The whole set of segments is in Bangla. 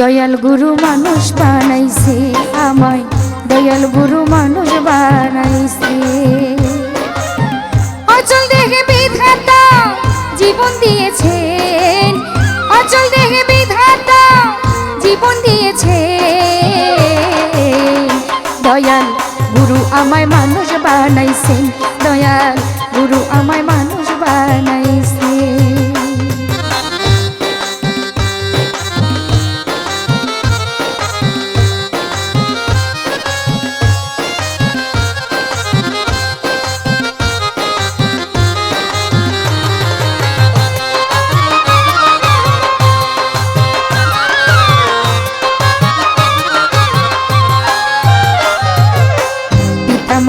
দয়াল গুরু মানুষ বানাইছে আমায়। দয়াল গুরু মানুষ বানাইছে। অচল দেখে বিধাতা জীবন দিয়েছেন। অচল দেখে বিধাতা জীবন দিয়েছে দয়াল গুরু আমায় মানুষ বানাইছেন। দয়াল গুরু আমায় মানুষ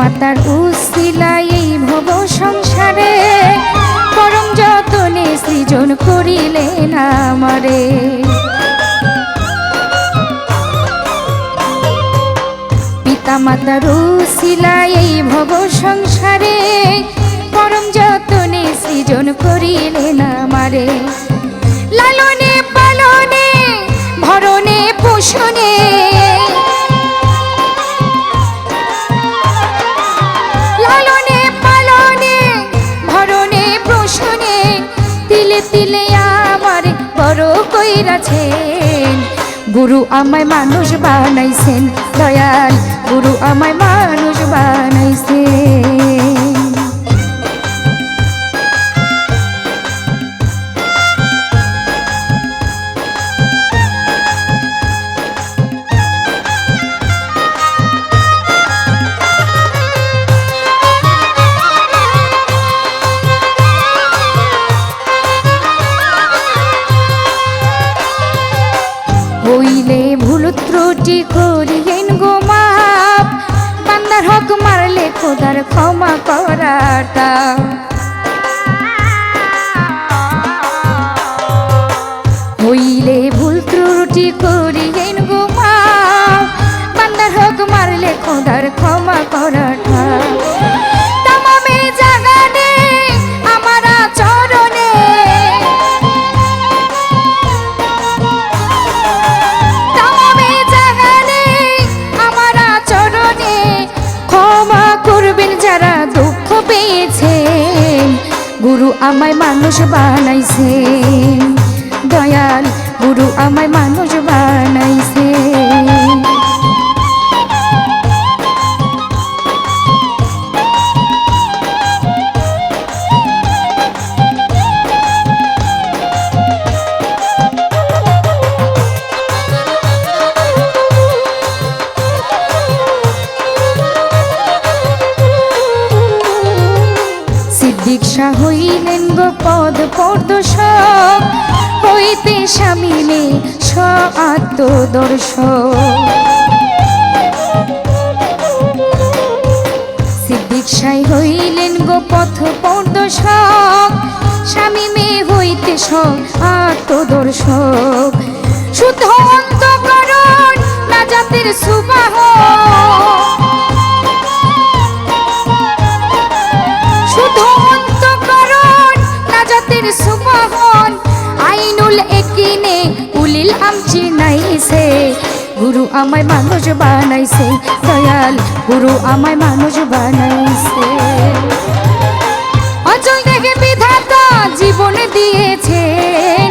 মাতার উসিলাই এই ভব সংসারে, পরম যতনে সৃজন করিলেন আমারে। পিতা মাতার উসিলাই এই ভব সংসারে, পরম যতনে সৃজন করিলেন আমারে। লালনে পালনে ভরণে পোষণে তিলে আমার বড় কইরাছেন। গুরু আমায় মানুষ বানাইছেন দয়াল। গুরু আমায় মানুষ বানাইছেন। ত্রুটি করিয়েন গো মাপ। বান্দার হক মারলে খোদার ক্ষমা করাটা হইলে ভুল ত্রুটি করিয়েন গো মাপ। বান্দার হক মারলে খোদার ক্ষমা করাটা পেয়েছেন। গুরু আমায় মানুষ বানাইছেন। গো পদ পর্দশক হইতে স্বামীনে স আত্মদর্শক সিদ্দিক সাই হইলেন গো পথ পর্দশক স্বামী মেয়ে হইতে স আত্মদর্শক শুদ্ধ অন্তকরণ না জাতির সুবাহ উলিল আমচি নাইছে গুরু আমায় মানুষ বানাইছে, দয়াল গুরু আমায় মানুষ বানাইছে। অচল দেখে বিধাতা জীবন দিয়েছেন,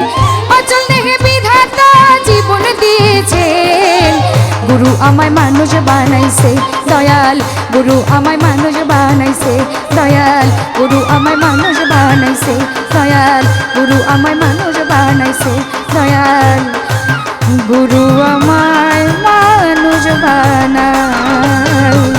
অচল দেখে বিধাতা জীবন দিয়েছেন। গুরু আমায় মানুষ বানাইছে, দয়াল গুরু আমায় মানুষ বানাইছে, দয়াল গুরু আমায় মানুষ বানাইছে, দয়াল গুরু আমায় মানুষ বানাইছে, দয়াল গুরু আমায় মানুষ বানাইছে